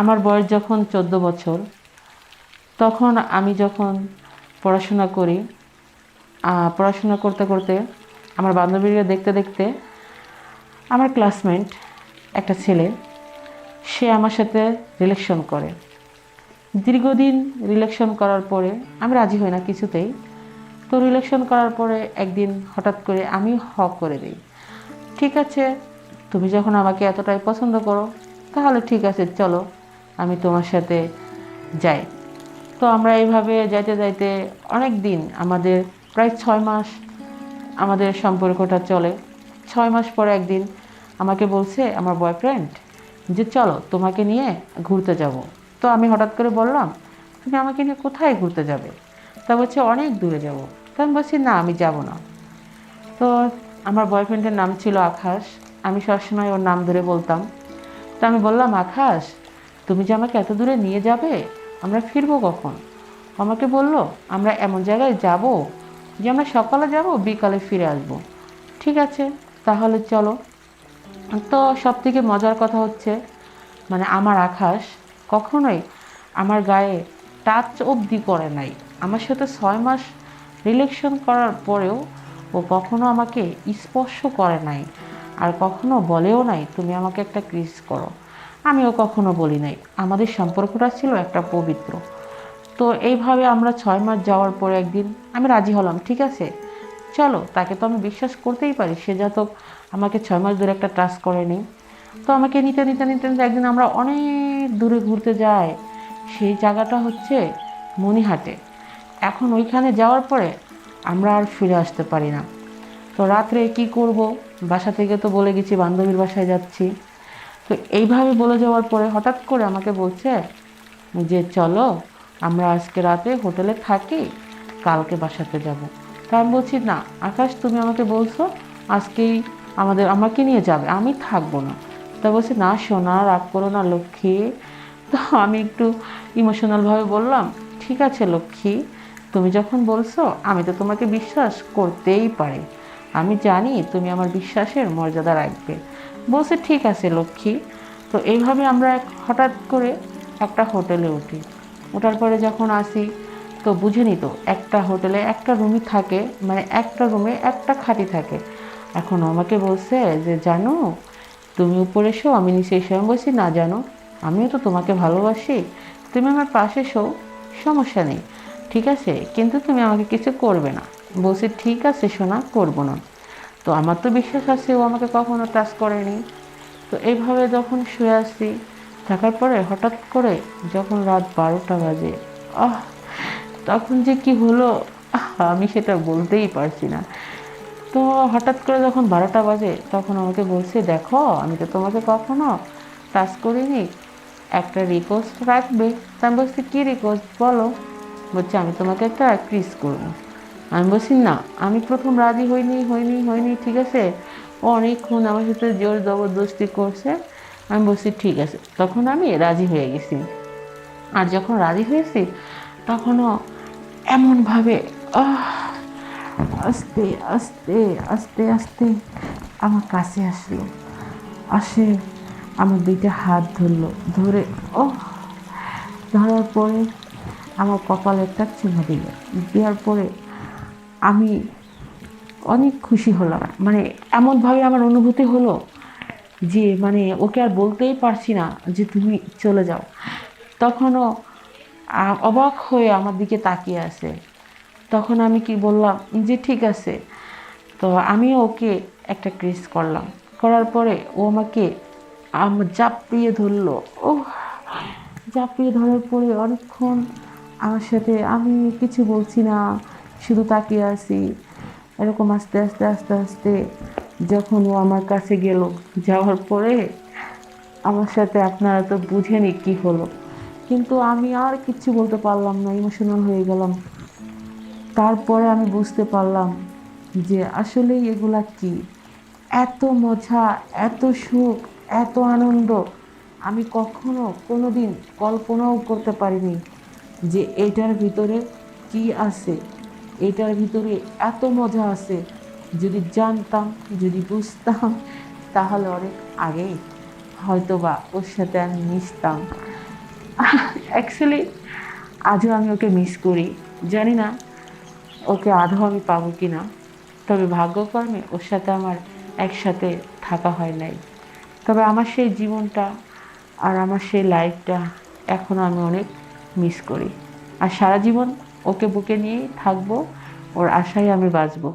আমার বয়স যখন চোদ্দ বছর, তখন আমি যখন পড়াশোনা করি পড়াশোনা করতে করতে আমার বান্ধবীরা দেখতে দেখতে আমার ক্লাসমেট একটা ছেলে, সে আমার সাথে রিলেকশন করে। দীর্ঘদিন রিলেকশন করার পরে আমি রাজি হই না কিছুতেই। তো রিলেকশন করার পরে একদিন হঠাৎ করে আমি হ করে দিই। ঠিক আছে, তুমি যখন আমাকে এতটাই পছন্দ করো, তাহলে ঠিক আছে, চলো। আমি তোমার সাথে যাই। তো আমরা এইভাবে যাইতে যাইতে অনেক দিন, আমাদের প্রায় ছয় মাস আমাদের সম্পর্কটা চলে। ছয় মাস পরে একদিন আমাকে বলছে, আমার বয়ফ্রেন্ড যে চলো তোমাকে নিয়ে ঘুরতে যাব। তো আমি হঠাৎ করে বললাম, তুমি আমাকে নিয়ে কোথায় ঘুরতে যাবে? তা বলছে, অনেক দূরে যাব। তা আমি বলছি, না, আমি যাব না। তো আমার বয়ফ্রেন্ডের নাম ছিল আকাশ। আমি সবসময় ওর নাম ধরে বলতাম। তো আমি বললাম, আকাশ তুমি যে আমাকে এত দূরে নিয়ে যাবে? আমরা ফিরবো কখন? আমাকে বলল, আমরা এমন জায়গায় যাব যে আমরা সকালে যাব, বিকালে ফিরে আসব। ঠিক আছে, তাহলে চলো। তো সব থেকে মজার কথা হচ্ছে মানে আমার আকাশ কখনোই আমার গায়ে টাচ অবধি করে নাই। আমার সাথে ছয় মাস রিলেকশন করার পরেও ও কখনো আমাকে স্পর্শ করে নাই, আর কখনো বলেও নাই, তুমি আমাকে একটা ক্রিস করো। আমিও কখনো বলি নাই। আমাদের সম্পর্কটা ছিল একটা পবিত্র। তো এইভাবে আমরা ছয় মাস যাওয়ার পরে একদিন আমি রাজি হলাম, ঠিক আছে? চলো, তাকে তো আমি বিশ্বাস করতেই পারি, সে যত আমাকে ছয় মাস ধরে একটা ট্রাস্ট করেনি। তো আমাকে নিতে নিতে নিতে নিতে একদিন আমরা অনেক দূরে ঘুরতে যাই। সেই জায়গাটা হচ্ছে মণিহাটে। এখন ওইখানে যাওয়ার পরে আমরা আর ফিরে আসতে পারি না। তো রাত্রে কি করব? বাসা থেকে তো বলে গেছি, বান্ধবীর বাসায় যাচ্ছি। তো এইভাবে বলে যাওয়ার পরে হঠাৎ করে আমাকে বলছে যে, চলো, আমরা আজকে রাতে হোটেলে থাকি, কালকে বাসাতে যাব। তা আমি বলছি, না, আকাশ, তুমি আমাকে বলছো আজকেই আমাদের, আমাকে নিয়ে যাবে, আমি থাকব না। তা বলছে, না সোনা, রাগ করো না, লক্ষ্মী। তো আমি একটু ইমোশনালভাবে বললাম, ঠিক আছে লক্ষ্মী, তুমি যখন বলছো, আমি তো তোমাকে বিশ্বাস করতেই পারি। আমি জানি তুমি আমার বিশ্বাসের মর্যাদা রাখবে। বলছে, ঠিক আছে লক্ষ্মী। তো এইভাবে আমরা এক হঠাৎ করে একটা হোটেলে উঠি। ওঠার পরে যখন আসি, তো বুঝেনি তো, একটা হোটেলে একটা রুমই থাকে মানে একটা রুমে একটা খাটি থাকে। এখন আমাকে বলছে যে, জানো, তুমি উপরে এসো, আমি নিচে এসো আমি বলছি, না, জানো, আমিও তো তোমাকে ভালোবাসি। তুমি আমার পাশে এসো, সমস্যা নেই। ঠিক আছে, কিন্তু তুমি আমাকে কিছু করবে না। বলছি, ঠিক আছে সোনা, করব না। তো আমার তো বিশ্বাস আছে ও আমাকে কখনো টাচ করেনি। তো এইভাবে যখন শুয়ে আসছি থাকার পরে হঠাৎ করে যখন রাত বারোটা বাজে, আহ, তখন যে কি হলো আমি সেটা বলতেই পারছি না। তো হঠাৎ করে যখন বারোটা বাজে, তখন আমাকে বলছে, দেখো, আমি তো তোমাকে কখনো টাচ করিনি। একটা রিকোয়েস্ট রাখবে। তা আমি বলছি, কী রিকোয়েস্ট বলো। বলছে, আমি তোমাকে একটা ক্রিস করব। আমি বলছি, না, আমি প্রথম রাজি হইনি হইনি হইনি, ঠিক আছে? ও অনেকক্ষণ আমার সাথে জোর জবরদস্তি করছে। আমি বলছি, ঠিক আছে। তখন আমি রাজি হয়ে গেছি। আর যখন রাজি হয়েছি, তখনও এমনভাবে আস্তে আস্তে আস্তে আস্তে আমার কাছে আসলো। আসে আমার দুইটা হাত ধরলো, ধরে ও ধরার পরে আমার কপালে একটা চুমা দিল। দেওয়ার পরে আমি অনেক খুশি হলাম। মানে এমনভাবে আমার অনুভূতি হলো যে মানে ওকে আর বলতেই পারছি না যে, তুমি চলে যাও। তখনও অবাক হয়ে আমার দিকে তাকিয়ে আছে। তখন আমি কি বললাম, যে, ঠিক আছে। তো আমিও ওকে একটা ক্রিস করলাম। করার পরে ও আমাকে, আম- জাপিয়ে ধরলো। ও জাপিয়ে ধরার পরে অনেকক্ষণ আমার সাথে আমি কিছু বলছি না। শুধু তাকিয়ে আছি। এরকম আস্তে আস্তে আস্তে আস্তে যখন ও আমার কাছে গেল, যাওয়ার পরে আমার সাথে আপনারা তো বুঝেনি কি হলো। কিন্তু আমি আর কিচ্ছু বলতে পারলাম না ইমোশনাল হয়ে গেলাম। তারপরে আমি বুঝতে পারলাম যে আসলেই এগুলা কি? এত মজা, এত সুখ, এত আনন্দ আমি কখনো কোনো দিন কল্পনাও করতে পারিনি যে এটার ভিতরে কি আছে। এটার ভিতরে এত মজা আছে। যদি জানতাম, যদি বুঝতাম, তাহলে অনেক আগেই হয়তো বা ওর সাথে আমি মিশতাম। অ্যাকচুয়ালি আজও আমি ওকে মিস করি। জানি না ওকে আধো আমি পাবো কি না তবে ভাগ্যকর্মে ওর সাথে আমার একসাথে থাকা হয় নাই। তবে আমার সেই জীবনটা আর আমার সেই লাইফটা এখনও আমি অনেক মিস করি। আর সারা জীবন ওকে বুকে নিয়েই থাকব ওর আশায় আমি বাঁচবো।